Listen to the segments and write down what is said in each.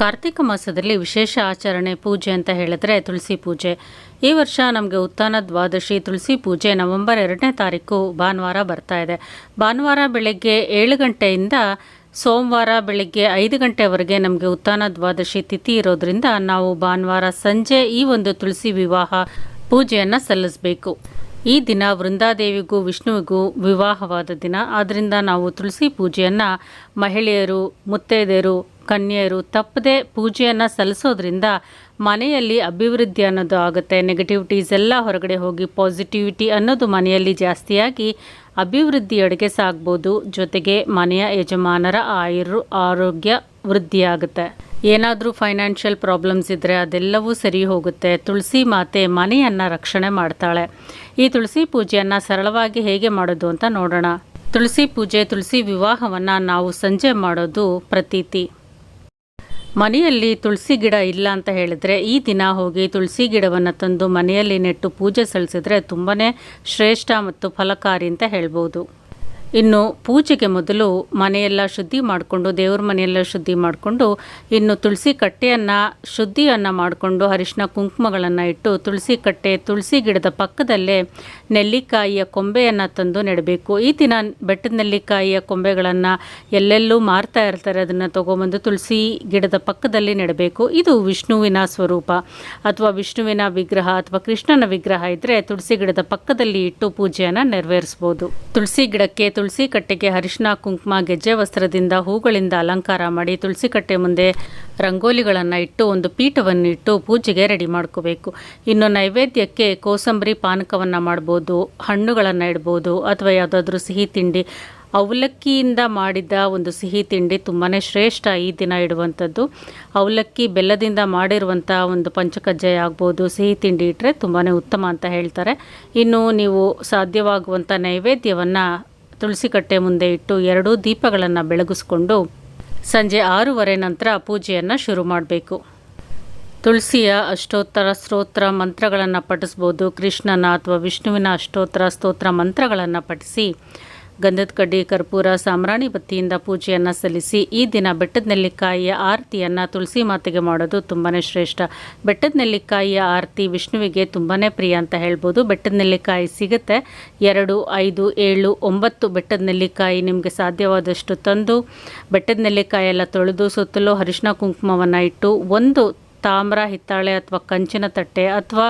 ಕಾರ್ತಿಕ ಮಾಸದಲ್ಲಿ ವಿಶೇಷ ಆಚರಣೆ, ಪೂಜೆ ಅಂತ ಹೇಳಿದ್ರೆ ತುಳಸಿ ಪೂಜೆ. ಈ ವರ್ಷ ನಮಗೆ ಉತ್ಥಾನ ದ್ವಾದಶಿ, ತುಳಸಿ ಪೂಜೆ ನವೆಂಬರ್ ಎರಡನೇ ತಾರೀಕು ಭಾನುವಾರ ಬರ್ತಾ ಇದೆ. ಭಾನುವಾರ ಬೆಳಗ್ಗೆ ಏಳು ಗಂಟೆಯಿಂದ ಸೋಮವಾರ ಬೆಳಗ್ಗೆ ಐದು ಗಂಟೆವರೆಗೆ ನಮಗೆ ಉತ್ಥಾನ ದ್ವಾದಶಿ ತಿಥಿ ಇರೋದ್ರಿಂದ ನಾವು ಭಾನುವಾರ ಸಂಜೆ ಈ ಒಂದು ತುಳಸಿ ವಿವಾಹ ಪೂಜೆಯನ್ನು ಸಲ್ಲಿಸಬೇಕು. ಈ ದಿನ ವೃಂದಾದೇವಿಗೂ ವಿಷ್ಣುವಿಗೂ ವಿವಾಹವಾದ ದಿನ. ಆದ್ದರಿಂದ ನಾವು ತುಳಸಿ ಪೂಜೆಯನ್ನು ಮಹಿಳೆಯರು, ಮುತ್ತೈದೆಯರು, ಕನ್ಯೆಯರು ತಪ್ಪದೆ ಪೂಜೆಯನ್ನು ಸಲ್ಲಿಸೋದ್ರಿಂದ ಮನೆಯಲ್ಲಿ ಅಭಿವೃದ್ಧಿ ಅನ್ನೋದು ಆಗುತ್ತೆ. ನೆಗೆಟಿವಿಟೀಸ್ ಎಲ್ಲ ಹೊರಗಡೆ ಹೋಗಿ ಪಾಸಿಟಿವಿಟಿ ಅನ್ನೋದು ಮನೆಯಲ್ಲಿ ಜಾಸ್ತಿಯಾಗಿ ಅಭಿವೃದ್ಧಿಯೆಡೆಗೆ ಸಾಗ್ಬೋದು. ಜೊತೆಗೆ ಮನೆಯ ಯಜಮಾನರ ಆಯುರು ಆರೋಗ್ಯ ವೃದ್ಧಿಯಾಗುತ್ತೆ. ಏನಾದರೂ ಫೈನಾನ್ಷಿಯಲ್ ಪ್ರಾಬ್ಲಮ್ಸ್ ಇದ್ದರೆ ಅದೆಲ್ಲವೂ ಸರಿ ಹೋಗುತ್ತೆ. ತುಳಸಿ ಮಾತೆ ಮನೆಯನ್ನು ರಕ್ಷಣೆ ಮಾಡ್ತಾಳೆ. ಈ ತುಳಸಿ ಪೂಜೆಯನ್ನು ಸರಳವಾಗಿ ಹೇಗೆ ಮಾಡೋದು ಅಂತ ನೋಡೋಣ. ತುಳಸಿ ಪೂಜೆ, ತುಳಸಿ ವಿವಾಹವನ್ನು ನಾವು ಸಂಜೆ ಮಾಡೋದು ಪ್ರತೀತಿ. ಮನೆಯಲ್ಲಿ ತುಳಸಿ ಗಿಡ ಇಲ್ಲ ಅಂತ ಹೇಳಿದರೆ ಈ ದಿನ ಹೋಗಿ ತುಳಸಿ ಗಿಡವನ್ನು ತಂದು ಮನೆಯಲ್ಲಿ ನೆಟ್ಟು ಪೂಜೆ ಸಲ್ಲಿಸಿದ್ರೆ ತುಂಬಾ ಶ್ರೇಷ್ಠ ಮತ್ತು ಫಲಕಾರಿ ಅಂತ ಹೇಳ್ಬೋದು. ಇನ್ನು ಪೂಜೆಗೆ ಮೊದಲು ಮನೆಯೆಲ್ಲ ಶುದ್ಧಿ ಮಾಡಿಕೊಂಡು, ದೇವ್ರ ಮನೆಯೆಲ್ಲ ಶುದ್ಧಿ ಮಾಡಿಕೊಂಡು, ಇನ್ನು ತುಳಸಿ ಕಟ್ಟೆಯನ್ನು ಶುದ್ಧಿಯನ್ನು ಮಾಡಿಕೊಂಡು, ಅರಿಶಿನ ಕುಂಕುಮಗಳನ್ನು ಇಟ್ಟು ತುಳಸಿ ಕಟ್ಟೆ, ತುಳಸಿ ಗಿಡದ ಪಕ್ಕದಲ್ಲೇ ನೆಲ್ಲಿಕಾಯಿಯ ಕೊಂಬೆಯನ್ನು ತಂದು ನೆಡಬೇಕು. ಈ ದಿನ ಬೆಟ್ಟದ ನೆಲ್ಲಿಕಾಯಿಯ ಕೊಂಬೆಗಳನ್ನು ಎಲ್ಲೆಲ್ಲೂ ಮಾರ್ತಾ ಇರ್ತಾರೆ. ಅದನ್ನು ತೊಗೊಂಬಂದು ತುಳಸಿ ಗಿಡದ ಪಕ್ಕದಲ್ಲಿ ನೆಡಬೇಕು. ಇದು ವಿಷ್ಣುವಿನ ಸ್ವರೂಪ. ಅಥವಾ ವಿಷ್ಣುವಿನ ವಿಗ್ರಹ ಅಥವಾ ಕೃಷ್ಣನ ವಿಗ್ರಹ ಇದ್ದರೆ ತುಳಸಿ ಗಿಡದ ಪಕ್ಕದಲ್ಲಿ ಇಟ್ಟು ಪೂಜೆಯನ್ನು ನೆರವೇರಿಸ್ಬೋದು. ತುಳಸಿ ಗಿಡಕ್ಕೆ ತುಳಸಿ ಕಟ್ಟೆಗೆ ಅರಿಶಿನ, ಕುಂಕುಮ, ಗೆಜ್ಜೆ ವಸ್ತ್ರದಿಂದ ಹೂಗಳಿಂದ ಅಲಂಕಾರ ಮಾಡಿ ತುಳಸಿ ಕಟ್ಟೆ ಮುಂದೆ ರಂಗೋಲಿಗಳನ್ನು ಇಟ್ಟು ಒಂದು ಪೀಠವನ್ನು ಇಟ್ಟು ಪೂಜೆಗೆ ರೆಡಿ ಮಾಡ್ಕೋಬೇಕು. ಇನ್ನು ನೈವೇದ್ಯಕ್ಕೆ ಕೋಸಂಬರಿ ಪಾನಕವನ್ನು ಮಾಡ್ಬೋದು, ಹಣ್ಣುಗಳನ್ನು ಇಡ್ಬೋದು, ಅಥವಾ ಯಾವುದಾದ್ರೂ ಸಿಹಿ ತಿಂಡಿ. ಅವಲಕ್ಕಿಯಿಂದ ಮಾಡಿದ ಒಂದು ಸಿಹಿ ತಿಂಡಿ ತುಂಬಾ ಶ್ರೇಷ್ಠ ಈ ದಿನ ಇಡುವಂಥದ್ದು. ಅವಲಕ್ಕಿ ಬೆಲ್ಲದಿಂದ ಮಾಡಿರುವಂಥ ಒಂದು ಪಂಚಕಜ್ಜಾಯ ಆಗ್ಬೋದು, ಸಿಹಿ ತಿಂಡಿ ಇಟ್ಟರೆ ತುಂಬಾ ಉತ್ತಮ ಅಂತ ಹೇಳ್ತಾರೆ. ಇನ್ನು ನೀವು ಸಾಧ್ಯವಾಗುವಂಥ ನೈವೇದ್ಯವನ್ನು ತುಳಸಿ ಕಟ್ಟೆ ಮುಂದೆ ಇಟ್ಟು ಎರಡೂ ದೀಪಗಳನ್ನು ಬೆಳಗಿಸ್ಕೊಂಡು ಸಂಜೆ ಆರೂವರೆ ನಂತರ ಪೂಜೆಯನ್ನು ಶುರು ಮಾಡಬೇಕು. ತುಳಸಿಯ ಅಷ್ಟೋತ್ತರ ಸ್ತೋತ್ರ ಮಂತ್ರಗಳನ್ನು ಪಠಿಸ್ಬೋದು. ಕೃಷ್ಣನ ಅಥವಾ ವಿಷ್ಣುವಿನ ಅಷ್ಟೋತ್ತರ ಸ್ತೋತ್ರ ಮಂತ್ರಗಳನ್ನು ಪಠಿಸಿ ಗಂಧದ ಕಡ್ಡಿ, ಕರ್ಪೂರ ಸಾಮ್ರಾಣಿ ಬತ್ತಿಯಿಂದ ಪೂಜೆಯನ್ನು ಸಲ್ಲಿಸಿ, ಈ ದಿನ ಬೆಟ್ಟದ ನೆಲ್ಲಿಕಾಯಿಯ ಆರತಿಯನ್ನು ತುಳಸಿ ಮಾತೆಗೆ ಮಾಡೋದು ತುಂಬಾ ಶ್ರೇಷ್ಠ. ಬೆಟ್ಟದ ನೆಲ್ಲಿಕಾಯಿಯ ಆರತಿ ವಿಷ್ಣುವಿಗೆ ತುಂಬಾ ಪ್ರಿಯ ಅಂತ ಹೇಳ್ಬೋದು. ಬೆಟ್ಟದ ನೆಲ್ಲಿಕಾಯಿ ಸಿಗುತ್ತೆ. ಎರಡು, ಐದು, ಏಳು, ಒಂಬತ್ತು ಬೆಟ್ಟದ ನೆಲ್ಲಿಕಾಯಿ ನಿಮಗೆ ಸಾಧ್ಯವಾದಷ್ಟು ತಂದು ಬೆಟ್ಟದ ನೆಲ್ಲಿಕಾಯಿ ಎಲ್ಲ ತೊಳೆದು, ಸುತ್ತಲೂ ಅರಿಶಿನ ಕುಂಕುಮವನ್ನು ಇಟ್ಟು, ಒಂದು ತಾಮ್ರ, ಹಿತ್ತಾಳೆ ಅಥವಾ ಕಂಚಿನ ತಟ್ಟೆ ಅಥವಾ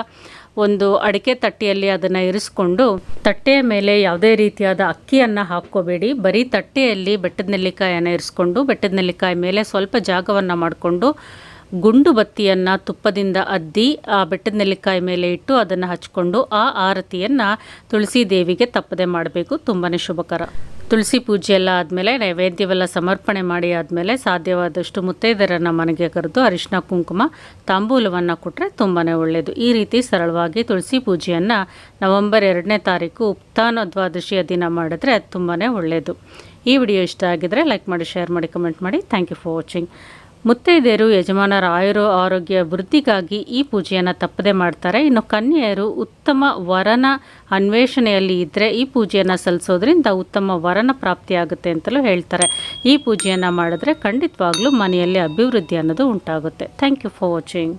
ಒಂದು ಅಡಿಕೆ ತಟ್ಟೆಯಲ್ಲಿ ಅದನ್ನು ಇರಿಸ್ಕೊಂಡು ತಟ್ಟೆಯ ಮೇಲೆ ಯಾವುದೇ ರೀತಿಯಾದ ಅಕ್ಕಿಯನ್ನು ಹಾಕ್ಕೋಬೇಡಿ. ಬರೀ ತಟ್ಟೆಯಲ್ಲಿ ಬೆಟ್ಟದ ನೆಲ್ಲಿಕಾಯನ್ನು ಇರಿಸ್ಕೊಂಡು ಬೆಟ್ಟದ ನೆಲ್ಲಿಕಾಯಿ ಮೇಲೆ ಸ್ವಲ್ಪ ಜಾಗವನ್ನು ಮಾಡಿಕೊಂಡು ಗುಂಡು ಬತ್ತಿಯನ್ನು ತುಪ್ಪದಿಂದ ಅದ್ದಿ ಆ ಬೆಟ್ಟದ ನೆಲ್ಲಿಕಾಯಿ ಮೇಲೆ ಇಟ್ಟು ಅದನ್ನು ಹಚ್ಕೊಂಡು ಆ ಆರತಿಯನ್ನು ತುಳಸಿ ದೇವಿಗೆ ತಪ್ಪದೆ ಮಾಡಬೇಕು. ತುಂಬಾ ಶುಭಕರ. ತುಳಸಿ ಪೂಜೆ ಎಲ್ಲ ಆದಮೇಲೆ ನೈವೇದ್ಯವೆಲ್ಲ ಸಮರ್ಪಣೆ ಮಾಡಿ ಆದಮೇಲೆ ಸಾಧ್ಯವಾದಷ್ಟು ಮುತ್ತೈದರನ್ನು ಮನೆಗೆ ಕರೆದು ಅರಿಶಿನ, ಕುಂಕುಮ, ತಾಂಬೂಲವನ್ನು ಕೊಟ್ಟರೆ ತುಂಬಾ ಒಳ್ಳೆಯದು ಈ ರೀತಿ ಸರಳವಾಗಿ ತುಳಸಿ ಪೂಜೆಯನ್ನು ನವಂಬರ್ ಎರಡನೇ ತಾರೀಕು ಉಪ್ತಾನ ದ್ವಾದಶಿಯ ದಿನ ಮಾಡಿದ್ರೆ ಅದು ತುಂಬಾ ಒಳ್ಳೆಯದು ಈ ವಿಡಿಯೋ ಇಷ್ಟ ಆಗಿದರೆ ಲೈಕ್ ಮಾಡಿ, ಶೇರ್ ಮಾಡಿ, ಕಮೆಂಟ್ ಮಾಡಿ. ಥ್ಯಾಂಕ್ ಯು ಫಾರ್ ವಾಚಿಂಗ್ ಮುತ್ತೈದೆಯರು, ಯಜಮಾನರ ಆಯುರು ಆರೋಗ್ಯ ವೃದ್ಧಿಗಾಗಿ ಈ ಪೂಜೆಯನ್ನು ತಪ್ಪದೆ ಮಾಡ್ತಾರೆ. ಇನ್ನು ಕನ್ಯೆಯರು ಉತ್ತಮ ವರನ ಅನ್ವೇಷಣೆಯಲ್ಲಿ ಇದ್ದರೆ ಈ ಪೂಜೆಯನ್ನು ಸಲ್ಲಿಸೋದ್ರಿಂದ ಉತ್ತಮ ವರನ ಪ್ರಾಪ್ತಿಯಾಗುತ್ತೆ ಅಂತಲೂ ಹೇಳ್ತಾರೆ. ಈ ಪೂಜೆಯನ್ನು ಮಾಡಿದ್ರೆ ಖಂಡಿತವಾಗ್ಲೂ ಮನೆಯಲ್ಲಿ ಅಭಿವೃದ್ಧಿ ಅನ್ನೋದು ಉಂಟಾಗುತ್ತೆ. Thank you for watching